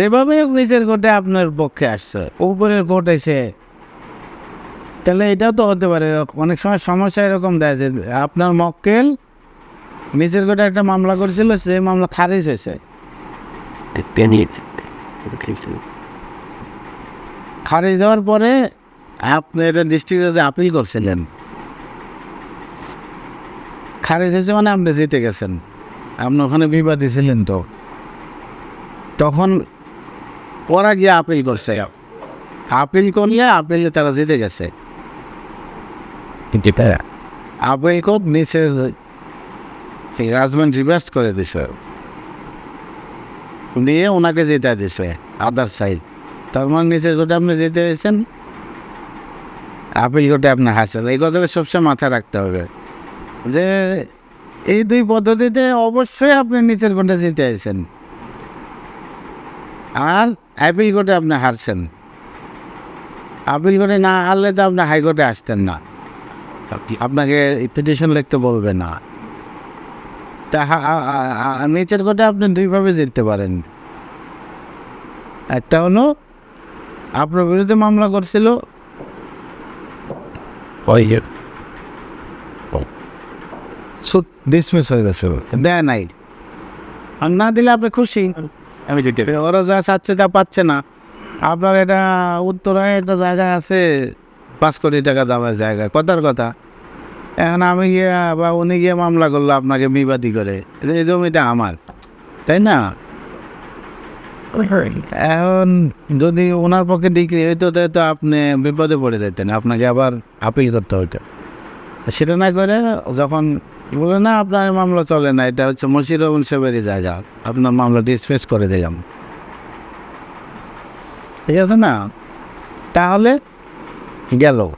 যেভাবে হোক নিচের কোর্টে আপনার পক্ষে আসছে, উপরের কোর্ট এসে। তাহলে এটাও তো হতে পারে, অনেক সময় সমস্যা এরকম দেয় যে আপনার মক্কেল নিচের কোর্টে একটা মামলা করেছিল, সে মামলা খারিজ হয়েছে। খারিজ হওয়ার পরে আপনি এটা ডিস্ট্রিক্ট জাজে আপিল করছিলেন, খারিজ হয়েছে মানে আপনি জিতে গেছেন, আপনি ওখানে বিবাদী ছিলেন তো। তখন ওরা গিয়ে আপিল করছে। আপিল করলে আপিলে তারা জিতে গেছে। আপিল কোর্ট নিচের রাজমেন্ট রিভার্স করে দিছে। দিয়ে ওনাকে জিতে দিছে আদার সাইড তার মানে নিচের কোর্টে আপনি জিতে গেছেন। আপিল কোর্টে আপনি হাসছেন। এই কথাটা সবসময় মাথায় রাখতে হবে। যে এই দুই পদ্ধতিতে অবশ্যই আপনি নিচের কোর্টে জিতে আছেন আর আপিল কোর্টে আপনি হারছেন। আপিল কোর্টে না হারলে তো আপনি হাইকোর্টে আসতেন না। আপনাকে পিটিশন লিখতে বলবে না। তা নিচের কোর্টে আপনি দুইভাবে জিততে পারেন। একটা হলো, আপনার বিরুদ্ধে মামলা করছিল। ডিসমিস হয়ে গেছে দেয় নাই। আর না দিলে আপনি খুশি। আমি জিতে ওরা যা চাচ্ছে তা পাচ্ছে না। আপনার এটা উত্তরায় একটা জায়গা আছে পাঁচ কোটি টাকা দামের জায়গা কথার কথা। এখন আমি গিয়ে বা উনি গিয়ে মামলা করল আপনাকে বিবাদী করে। এই জমিটা আমার তাই না? এখন যদি ওনার পক্ষে ডিগ্রি হইতো তাহলে তো আপনি বিপদে পড়ে যেতেন। আপনাকে আবার আপিল করতে হতো সেটা না করে যখন বলে, না, আপনার মামলা চলে না, এটা হচ্ছে রহমান সাহেবেরই জায়গা। আপনার মামলা ডিসপেস করে দিলাম। ঠিক আছে না? তাহলে গেল।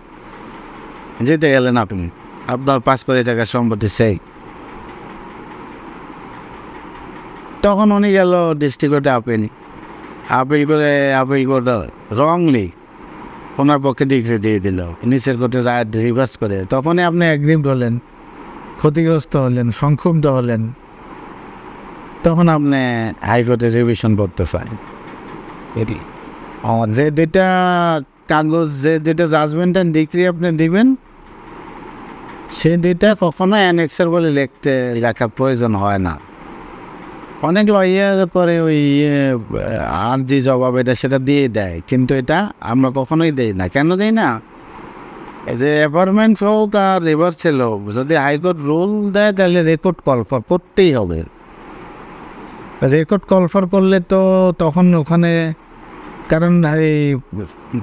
যেতে গেলেন আপনি। আপনার পাঁচ কোটি টাকার সম্পত্তি সেই। তখন উনি গেল ডিস্ট্রিক্টে আপিল আপিল করে আপিল করে রংলি ওনার পক্ষে ডিগ্রি দিয়ে দিল। নিচের কোর্টে রায় রিভার্স করে। তখনই আপনি অ্যাগ্রিভড হলেন। ক্ষতিগ্রস্ত হলেন, সংক্ষুব্ধ হলেন, তখন আপনি হাইকোর্টে রিভিশন করতে পারেন এটি যে দুটা কাগজ, যে দুটা জাজমেন্ট অ্যান্ড ডিগ্রি আপনি দিবেন, সে দুইটা কখনো অ্যানেক্সার বলে লিখতে লেখার প্রয়োজন হয় না। অনেক লয়ার করে ওই ইয়ে আর যে জবাব এটা সেটা দিয়ে দেয়, কিন্তু এটা আমরা কখনোই দেই না। কেন দেই না? যে অ্যাপার্টমেন্ট হোক আর রিভার্সেল হোক যদি হাইকোর্ট রুল দেয় তাহলে রেকর্ড কলফর করতেই হবে। রেকর্ড কলফর করলে তো তখন ওখানে, কারণ এই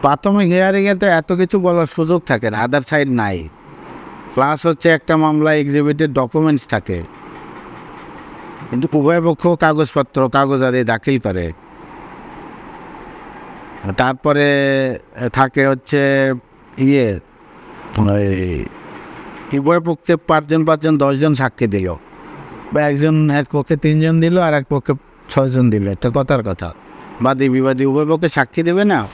প্রাথমিক হিয়ারিংয়ে তো এত কিছু বলার সুযোগ থাকে না আদার সাইড নাই। প্লাস হচ্ছে একটা মামলা এক্সিবিটেড ডকুমেন্টস থাকে। কিন্তু উভয় পক্ষ কাগজপত্র, কাগজ আদি দাখিল করে। তারপরে থাকে হচ্ছে ইয়ে উভয় পক্ষে পাঁচজন পাঁচজন দশজন সাক্ষী দিল। বা একজন এক পক্ষে তিনজন দিল আর এক পক্ষে ছয়জন দিল। একটা কথার কথা। বাদী বিবাদী উভয় পক্ষে সাক্ষী দেবে না?